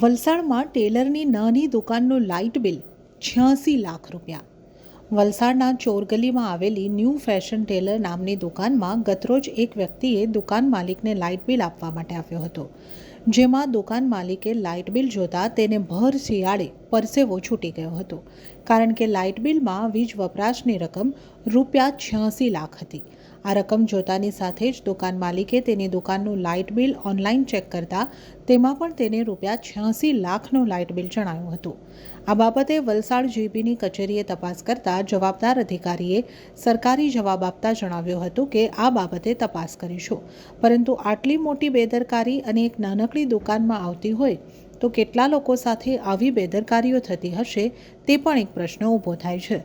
વલસાડમાં ટેલરની નાની દુકાનનું લાઇટ બિલ છ્યાસી લાખ રૂપિયા. વલસાડના ચોરગલીમાં આવેલી ન્યૂ ફેશન ટેલર નામની દુકાનમાં ગતરોજ એક વ્યક્તિએ દુકાન માલિકને લાઇટ બિલ આપવા માટે આવ્યો હતો. જેમાં દુકાન માલિકે લાઇટ બિલ જોતા તેને ભર શિયાળે પરસેવો છૂટી ગયો હતો. કારણ કે લાઇટ બિલમાં વીજ વપરાશની રકમ રૂપિયા છ્યાસી લાખ હતી. આ રકમ જોતાની સાથે જ દુકાન માલિકે તેની દુકાનનું લાઇટ બિલ ઓનલાઈન ચેક કરતા તેમાં પણ તેને રૂપિયા છ્યાસી લાખનું લાઇટ બિલ જણાયું હતું. આ બાબતે વલસાડ જીબીની કચેરીએ તપાસ કરતા જવાબદાર અધિકારીએ સરકારી જવાબ આપતા જણાવ્યું હતું કે, આ બાબતે તપાસ કરીશું. પરંતુ આટલી મોટી બેદરકારી અને એક નાનકડી દુકાનમાં આવતી હોય તો કેટલા લોકો સાથે આવી બેદરકારીઓ થતી હશે તે પણ એક પ્રશ્ન ઊભો થાય છે.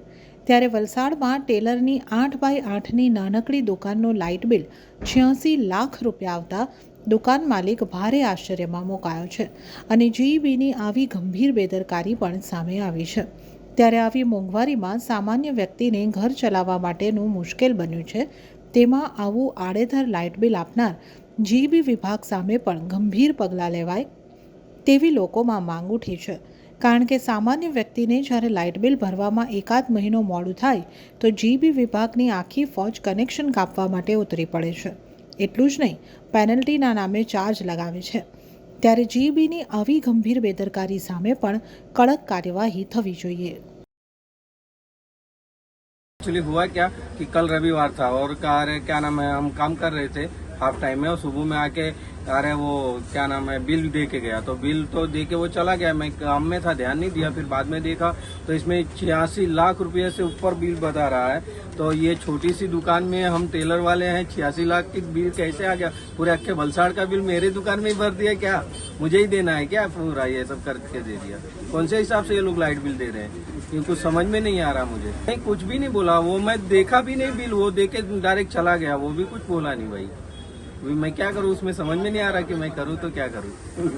ત્યારે વલસાડમાં ટેલરની આઠ બાય આઠની નાનકડી દુકાનનું લાઇટ બિલ છ્યાસી લાખ રૂપિયા આવતા દુકાન માલિક ભારે આશ્ચર્યમાં મુકાયો છે અને જીઈબીની આવી ગંભીર બેદરકારી પણ સામે આવી છે. ત્યારે આવી મોંઘવારીમાં સામાન્ય વ્યક્તિને ઘર ચલાવવા માટેનું મુશ્કેલ બન્યું છે. તેમાં આવું આડેધર લાઇટ બિલ આપનાર જીબી વિભાગ સામે પણ ગંભીર પગલાં લેવાય તેવી લોકોમાં માંગ ઉઠી છે. કારણ કે સામાન્ય વ્યક્તિને જ્યારે લાઇટ બિલ ભરવામાં એકાદ મહિનો મોડું થાય તો જીબી વિભાગની આખી ફોજ કનેક્શન કાપવા માટે ઉતરી પડે છે એટલું જ નહીં પેનલ્ટીના નામે ચાર્જ લગાવે છે ત્યારે જીબીની આવી ગંભીર બેદરકારી સામે પણ કડક કાર્યવાહી થવી જોઈએ एक्चुअली हुआ क्या कि कल रविवार था और कहा रहे क्या नाम है हम काम कर रहे थे हाफ टाइम में और सुबह में आके अरे वो, क्या नाम है, बिल दे के गया। तो बिल तो दे के वो चला गया। मैं काम में था, ध्यान नहीं दिया, फिर बाद में देखा। तो इसमें छियासी लाख रुपए से ऊपर बिल बता रहा है। तो ये छोटी सी दुकान में हम टेलर वाले हैं, छियासी लाख की बिल कैसे आ गया? पूरे अक्के वलसाड़ का बिल मेरे दुकान में ही भर दिया क्या? मुझे ही देना है क्या? पूरा ये सब करके दे दिया। कौन से हिसाब से ये लोग लाइट बिल दे रहे हैं? ये कुछ समझ में नहीं आ रहा मुझे। नहीं, कुछ भी नहीं बोला। वो मैं देखा भी नहीं बिल, वो देके डायरेक्ट चला गया। वो भी कुछ बोला नहीं भाई। मैं क्या करूँ उसमें समझ में नहीं आ रहा कि मैं करूँ तो क्या करूँ